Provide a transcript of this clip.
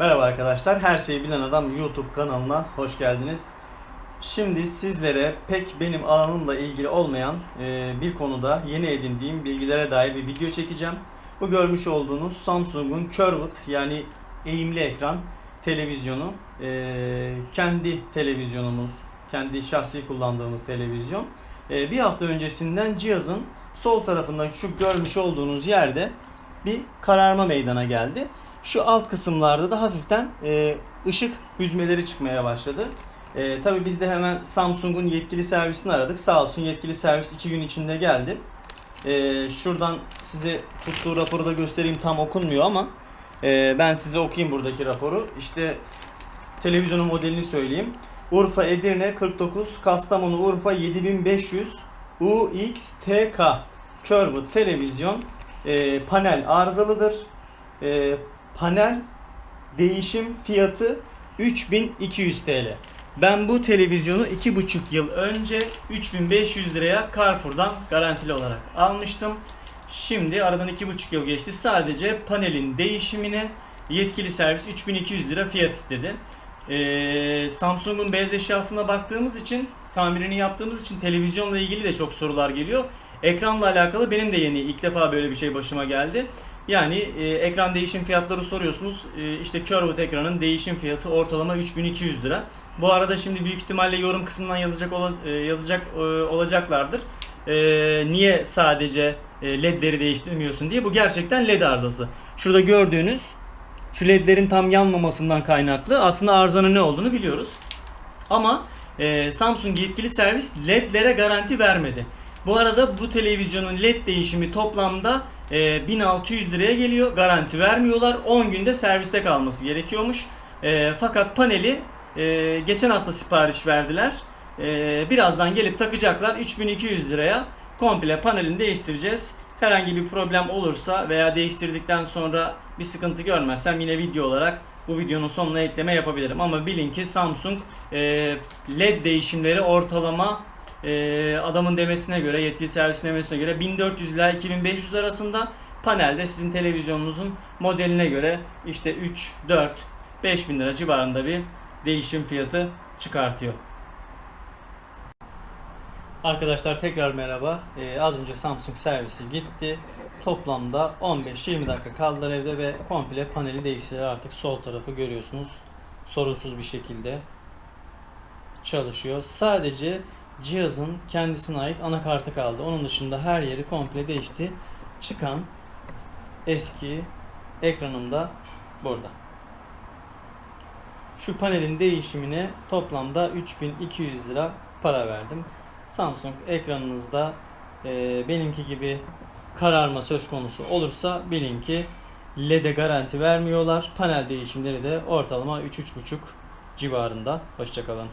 Merhaba arkadaşlar, Her Şeyi Bilen Adam YouTube kanalına hoş geldiniz. Şimdi sizlere pek benim alanımla ilgili olmayan e, bir konuda yeni edindiğim bilgilere dair bir video çekeceğim. Bu görmüş olduğunuz Samsung'un Curved yani eğimli ekran televizyonu. E, kendi televizyonumuz, kendi şahsi kullandığımız televizyon. E, bir hafta öncesinden cihazın sol tarafında şu görmüş olduğunuz yerde bir kararma meydana geldi. Şu alt kısımlarda da hafiften e, ışık hüzmeleri çıkmaya başladı. E, tabii biz de hemen Samsung'un yetkili servisini aradık. Sağ olsun yetkili servis 2 gün içinde geldi. E, şuradan size tuttuğu raporu da göstereyim tam okunmuyor ama e, ben size okuyayım buradaki raporu. İşte televizyonun modelini söyleyeyim. Urfa Edirne 49 Kastamonu Urfa 7500 UXTK Curved televizyon e, panel arızalıdır. E, panel değişim fiyatı 3200 TL. Ben bu televizyonu 2,5 yıl önce 3500 liraya Carrefour'dan garantili olarak almıştım. Şimdi aradan 2,5 yıl geçti. Sadece panelin değişimine yetkili servis 3200 lira fiyat istedi. Ee, Samsung'un beyaz eşyasına baktığımız için, tamirini yaptığımız için televizyonla ilgili de çok sorular geliyor. Ekranla alakalı benim de yeni ilk defa böyle bir şey başıma geldi. Yani e, ekran değişim fiyatları soruyorsunuz. E, işte Curved ekranın değişim fiyatı ortalama 3200 lira. Bu arada şimdi büyük ihtimalle yorum kısmından yazacak ola- e, yazacak e, olacaklardır. E, niye sadece e, ledleri değiştirmiyorsun diye. Bu gerçekten led arızası. Şurada gördüğünüz şu ledlerin tam yanmamasından kaynaklı aslında arızanın ne olduğunu biliyoruz. Ama e, Samsung yetkili servis ledlere garanti vermedi. Bu arada bu televizyonun led değişimi toplamda e, 1600 liraya geliyor. Garanti vermiyorlar. 10 günde serviste kalması gerekiyormuş. E, fakat paneli e, geçen hafta sipariş verdiler. E, birazdan gelip takacaklar. 3200 liraya komple panelini değiştireceğiz. Herhangi bir problem olursa veya değiştirdikten sonra bir sıkıntı görmezsem yine video olarak bu videonun sonuna ekleme yapabilirim. Ama bilin ki Samsung e, LED değişimleri ortalama e, adamın demesine göre, yetkili servisin demesine göre 1400 ila 2500 arasında panelde sizin televizyonunuzun modeline göre işte 3, 4, 5000 lira civarında bir değişim fiyatı çıkartıyor. Arkadaşlar tekrar merhaba. Ee, az önce Samsung servisi gitti. Toplamda 15-20 dakika kaldılar evde ve komple paneli değiştirdiler. Artık sol tarafı görüyorsunuz. Sorunsuz bir şekilde çalışıyor. Sadece cihazın kendisine ait anakartı kaldı. Onun dışında her yeri komple değişti. Çıkan eski ekranım da burada. Şu panelin değişimine toplamda 3200 lira para verdim. Samsung ekranınızda e, benimki gibi kararma söz konusu olursa bilin ki LED'e garanti vermiyorlar. Panel değişimleri de ortalama 3-3,5 civarında. Hoşçakalın.